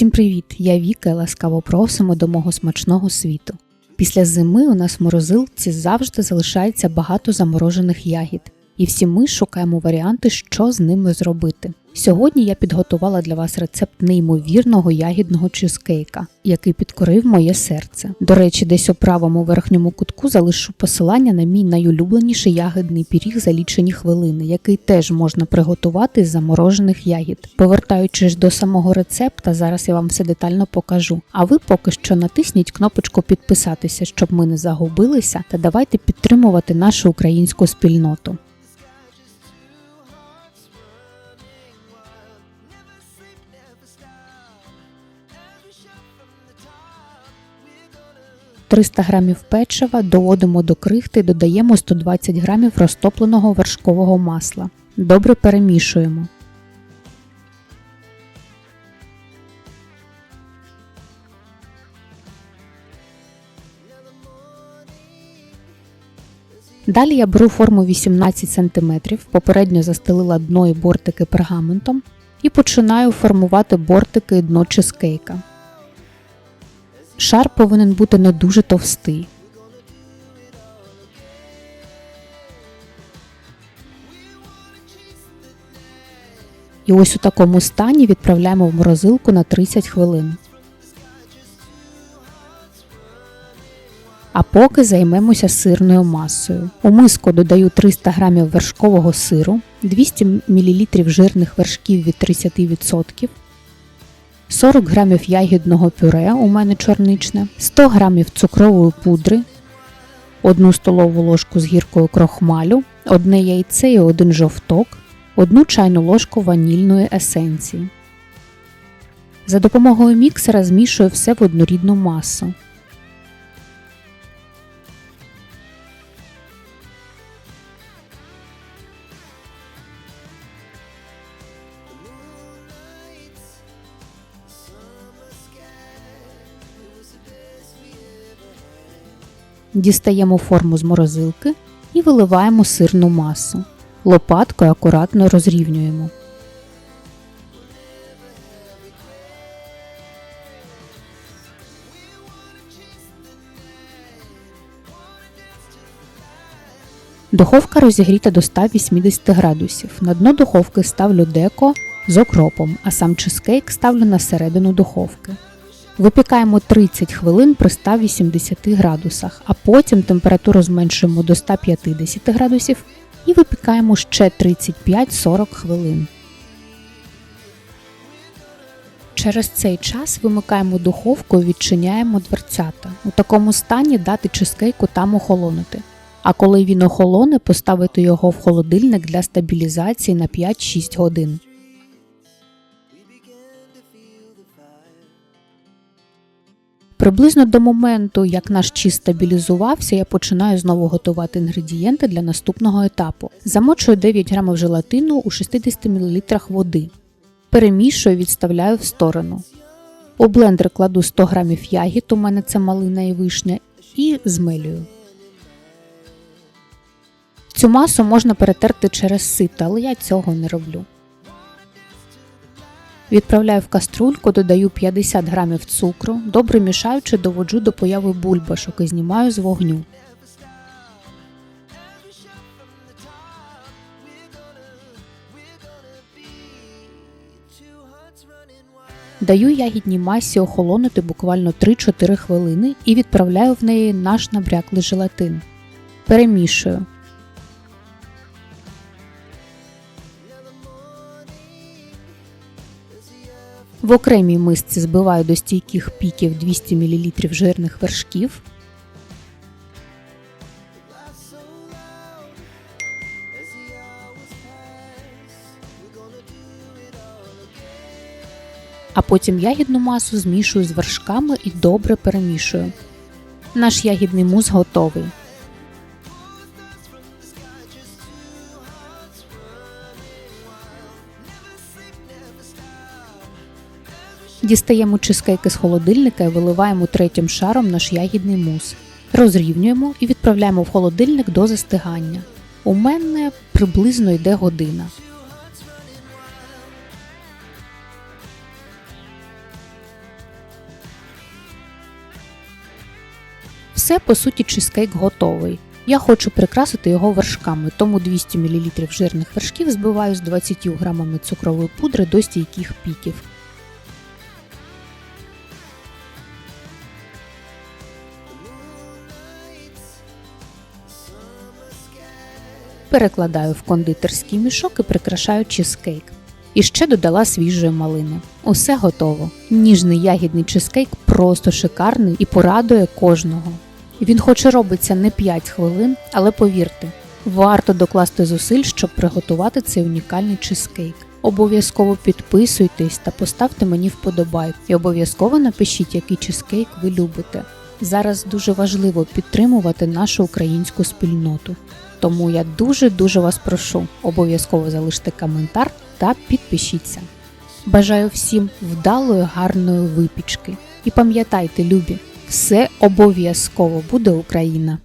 Всім привіт! Я Віка ласкаво просимо до мого смачного світу. Після зими у нас в морозилці завжди залишається багато заморожених ягід, і всі ми шукаємо варіанти, що з ними зробити. Сьогодні я підготувала для вас рецепт неймовірного ягідного чизкейка, який підкорив моє серце. До речі, десь у правому верхньому кутку залишу посилання на мій найулюбленіший ягідний пиріг за лічені хвилини, який теж можна приготувати з заморожених ягід. Повертаючись до самого рецепта, зараз я вам все детально покажу. А ви поки що натисніть кнопочку підписатися, щоб ми не загубилися, та давайте підтримувати нашу українську спільноту. 300 грамів печива доводимо до крихти, додаємо 120 грамів розтопленого вершкового масла. Добре перемішуємо. Далі я беру форму 18 см, попередньо застелила дно і бортики пергаментом і починаю формувати бортики і дно чизкейка. Шар повинен бути не дуже товстий. І ось у такому стані відправляємо в морозилку на 30 хвилин. А поки займемося сирною масою. У миску додаю 300 г вершкового сиру, 200 мл жирних вершків від 30%, 40 грамів ягідного пюре, у мене чорничне, 100 грамів цукрової пудри, 1 столову ложку з гіркою крохмалю, 1 яйце і 1 жовток, 1 чайну ложку ванільної есенції. За допомогою міксера змішую все в однорідну масу. Дістаємо форму з морозилки і виливаємо сирну масу. Лопаткою акуратно розрівнюємо. Духовка розігріта до 180 градусів. На дно духовки ставлю деко з окропом, а сам чизкейк ставлю на середину духовки. Випікаємо 30 хвилин при 180 градусах, а потім температуру зменшуємо до 150 градусів і випікаємо ще 35-40 хвилин. Через цей час вимикаємо духовку і відчиняємо дверцята. У такому стані дати чизкейку там охолонути. А коли він охолоне, поставити його в холодильник для стабілізації на 5-6 годин. Приблизно до моменту, як наш чіз стабілізувався, я починаю знову готувати інгредієнти для наступного етапу. Замочую 9 грамів желатину у 60 мл води. Перемішую, відставляю в сторону. У блендер кладу 100 г ягід, у мене це малина і вишня, і змелюю. Цю масу можна перетерти через сито, але я цього не роблю. Відправляю в каструльку, додаю 50 грамів цукру, добре мішаючи, доводжу до появи бульбашок і знімаю з вогню. Даю ягідній масі охолонути буквально 3-4 хвилини і відправляю в неї наш набряклий желатин. Перемішую. В окремій мисці збиваю до стійких піків 200 мл жирних вершків. А потім ягідну масу змішую з вершками і добре перемішую. Наш ягідний мус готовий. Дістаємо чизкейки з холодильника і виливаємо третім шаром наш ягідний мус. Розрівнюємо і відправляємо в холодильник до застигання. У мене приблизно йде година. Все, по суті, чизкейк готовий. Я хочу прикрасити його вершками, тому 200 мл жирних вершків збиваю з 20 грамами цукрової пудри до стійких піків. Перекладаю в кондитерський мішок і прикрашаю чизкейк. І ще додала свіжої малини. Усе готово. Ніжний ягідний чизкейк просто шикарний і порадує кожного. Він хоч і робиться не 5 хвилин, але повірте, варто докласти зусиль, щоб приготувати цей унікальний чизкейк. Обов'язково підписуйтесь та поставте мені вподобайку і обов'язково напишіть, який чизкейк ви любите. Зараз дуже важливо підтримувати нашу українську спільноту. Тому я дуже-дуже вас прошу, обов'язково залиште коментар та підпишіться. Бажаю всім вдалої гарної випічки. І пам'ятайте, любі, все обов'язково буде Україна!